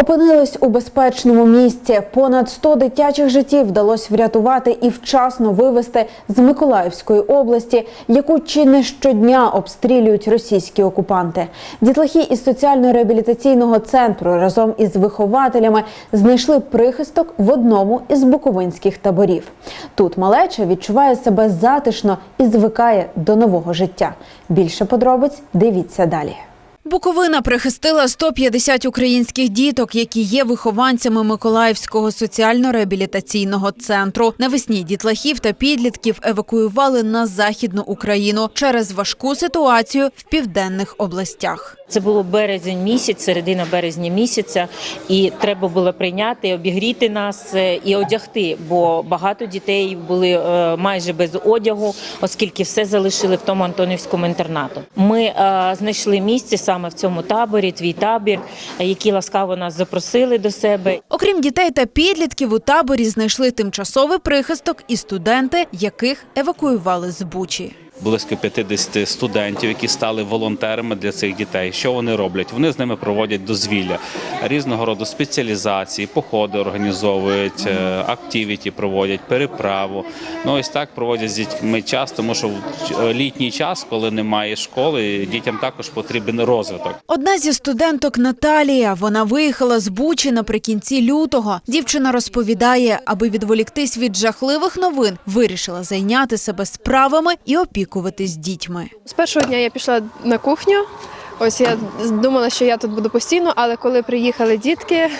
Опинились у безпечному місці. Понад 100 дитячих життів вдалося врятувати і вчасно вивезти з Миколаївської області, яку чи не щодня обстрілюють російські окупанти. Дітлахи із соціально-реабілітаційного центру разом із вихователями знайшли прихисток в одному із буковинських таборів. Тут малеча відчуває себе затишно і звикає до нового життя. Більше подробиць дивіться далі. Буковина прихистила 150 українських діток, які є вихованцями Миколаївського соціально-реабілітаційного центру. Навесні дітлахів та підлітків евакуювали на західну Україну через важку ситуацію в південних областях. Це було березень місяць, середина березня місяця, і треба було прийняти, обігріти нас е, і одягти, бо багато дітей були е, майже без одягу, оскільки все залишили в тому Антонівському інтернату. Ми е, знайшли місце саме в цьому таборі, твій табір, які ласкаво нас запросили до себе. Окрім дітей та підлітків, у таборі знайшли тимчасовий прихисток і студенти, яких евакуювали з Бучі. Близько 50 студентів, які стали волонтерами для цих дітей. Що вони роблять? Вони з ними проводять дозвілля різного роду спеціалізації, походи організовують, е, активіті проводять, переправу. Ну ось так проводять з дітьми час, тому що в е, літній час, коли немає школи, дітям також потрібен розвиток. Одна зі студенток Наталія. Вона виїхала з Бучі наприкінці лютого. Дівчина розповідає, аби відволіктись від жахливих новин, вирішила зайняти себе справами і опікуватись дітьми. З першого дня я пішла на кухню. Ось я думала, що я тут буду постійно, але коли приїхали дітки,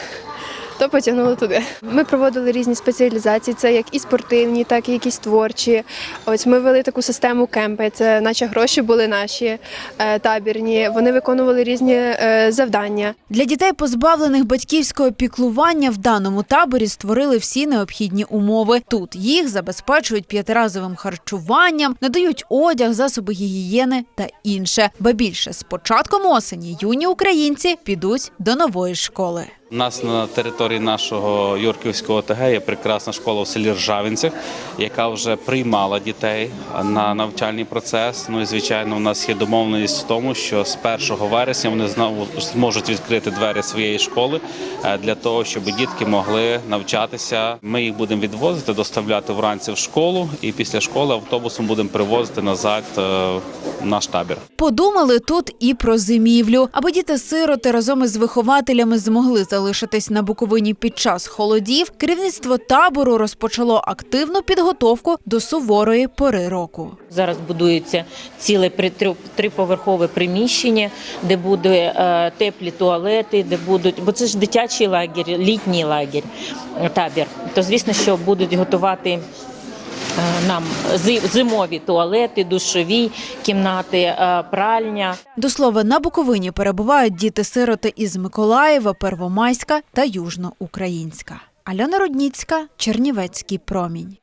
то потягнули туди. Ми проводили різні спеціалізації, це як і спортивні, так і якісь творчі. Ось ми вели таку систему кемпи. Це наче гроші були наші е, табірні. Вони виконували різні е, завдання. Для дітей, позбавлених батьківського піклування, в даному таборі створили всі необхідні умови. Тут їх забезпечують п'ятиразовим харчуванням, надають одяг, засоби гігієни та інше. Ба більше з початком осені юні українці підуть до нової школи. У нас на території нашого Юрківського ОТГ є прекрасна школа в селі Ржавінцях, яка вже приймала дітей на навчальний процес. Ну і звичайно, у нас є домовленість в тому, що з 1 вересня вони знову зможуть відкрити двері своєї школи е, для того, щоб дітки могли навчатися. Ми їх будемо відвозити, доставляти вранці в школу, і після школи автобусом будемо привозити назад е, наш табір. Подумали тут і про зимівлю, аби діти-сироти разом із вихователями змогли залишитись на Буковині під час холодів. Керівництво табору розпочало активну підготовку до суворої пори року. Зараз будується ціле триповерхове приміщення, де буде е, теплі туалети, де будуть, бо це ж дитячий лагерь, літній лагерь, е, табір. То звісно, що будуть готувати. е, Нам зи- зимові туалети, душові кімнати, е, пральня. До слова, на Буковині перебувають діти-сироти із Миколаєва, Первомайська та Южноукраїнська. Альона Рудніцька, Чернівецький промінь.